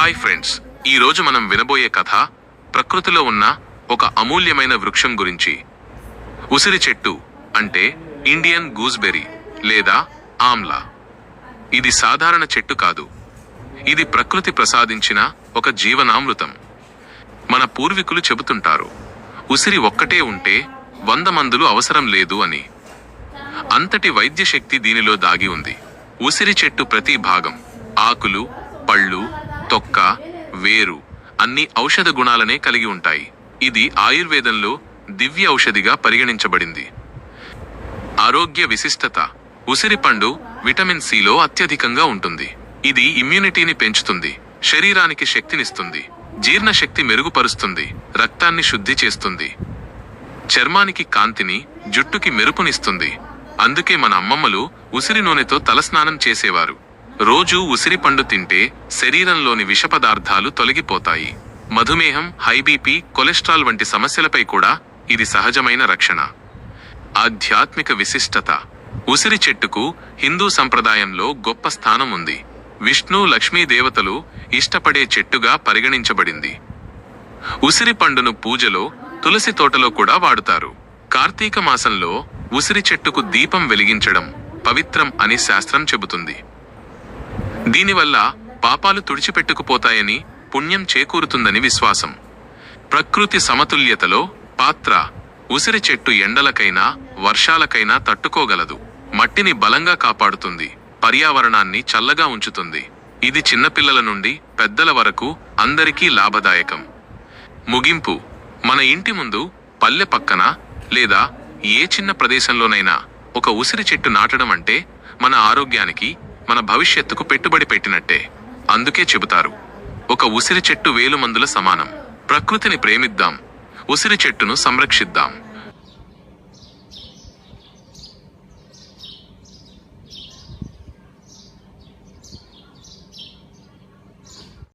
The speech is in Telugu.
Hi friends. ఈరోజు మనం వినబోయే కథ ప్రకృతిలో ఉన్న ఒక అమూల్యమైన వృక్షం గురించి. ఉసిరి చెట్టు అంటే ఇండియన్ గూస్బెర్రీ లేదా ఆమ్లా. ఇది సాధారణ చెట్టు కాదు. ఇది ప్రకృతి ప్రసాదించిన ఒక జీవనామృతం. మన పూర్వీకులు చెబుతుంటారు ఉసిరి ఒక్కటే ఉంటే వంద మందులు అవసరం లేదు అని. అంతటి వైద్య శక్తి దీనిలో దాగి ఉంది. ఉసిరి చెట్టు ప్రతి భాగం ఆకులు పళ్ళు తొక్క వేరు అన్ని ఔషధ గుణాలనే కలిగి ఉంటాయి. ఇది ఆయుర్వేదంలో దివ్య ఔషధిగా పరిగణించబడింది. ఆరోగ్య విశిష్టత ఉసిరిపండు విటమిన్ సిలో అత్యధికంగా ఉంటుంది. ఇది ఇమ్యూనిటీని పెంచుతుంది శరీరానికి శక్తినిస్తుంది జీర్ణశక్తి మెరుగుపరుస్తుంది రక్తాన్ని శుద్ధి చేస్తుంది. చర్మానికి కాంతిని జుట్టుకి మెరుపునిస్తుంది. అందుకే మన అమ్మమ్మలు ఉసిరి నూనెతో తలస్నానం చేసేవారు. రోజూ ఉసిరిపండు తింటే శరీరంలోని విష పదార్థాలు తొలగిపోతాయి. మధుమేహం హై బీపీ కొలెస్ట్రాల్ వంటి సమస్యలపై కూడా ఇది సహజమైన రక్షణ. ఆధ్యాత్మిక విశిష్టత. ఉసిరి చెట్టుకు హిందూ సంప్రదాయంలో గొప్ప స్థానం ఉంది. విష్ణు లక్ష్మీ దేవతలు ఇష్టపడే చెట్టుగా పరిగణించబడింది. ఉసిరి పండును పూజలో తులసి తోటలో కూడా వాడుతారు. కార్తీక మాసంలో ఉసిరి చెట్టుకు దీపం వెలిగించడం పవిత్రం అని శాస్త్రం చెబుతుంది. దీనివల్ల పాపాలు తుడిచిపెట్టుకుపోతాయని పుణ్యం చేకూరుతుందని విశ్వాసం. ప్రకృతి సమతుల్యతలో పాత్ర ఉసిరి చెట్టు ఎండలకైనా వర్షాలకైనా తట్టుకోగలదు. మట్టిని బలంగా కాపాడుతుంది. పర్యావరణాన్ని చల్లగా ఉంచుతుంది. ఇది చిన్నపిల్లల నుండి పెద్దల వరకు అందరికీ లాభదాయకం. ముగింపు. మన ఇంటి ముందు పల్లె పక్కన లేదా ఏ చిన్న ప్రదేశంలోనైనా ఒక ఉసిరి చెట్టు నాటడం అంటే మన ఆరోగ్యానికి మన భవిష్యత్తుకు పెట్టుబడి పెట్టినట్టే. అందుకే చెబుతారు ఒక ఉసిరి చెట్టు వేలు మందుల సమానం. ప్రకృతిని ప్రేమిద్దాం ఉసిరి చెట్టును సంరక్షిద్దాం.